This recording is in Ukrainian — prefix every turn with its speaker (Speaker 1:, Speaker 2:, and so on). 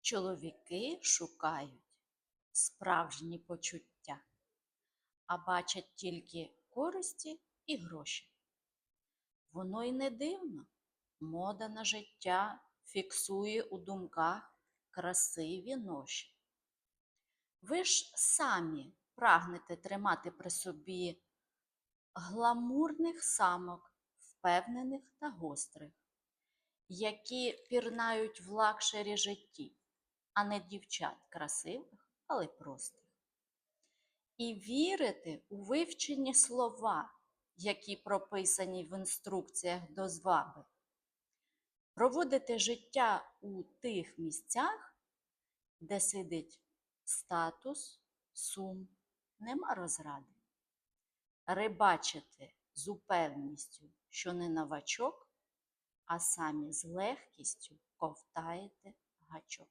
Speaker 1: Чоловіки шукають справжні почуття, а бачать тільки користі і гроші. Воно й не дивно. Мода на життя фіксує у думках красиві ноші. Ви ж самі прагнете тримати при собі гламурних самок, впевнених та гострих, які пірнають в лакшері житті, а не дівчат красивих, але простих. І вірите у вивчені слова, які прописані в інструкціях до зваби. Проводите життя у тих місцях, де сидить статус, сум, нема розради. Рибачите з упевністю, що не новачок, а самі з легкістю ковтаєте гачок.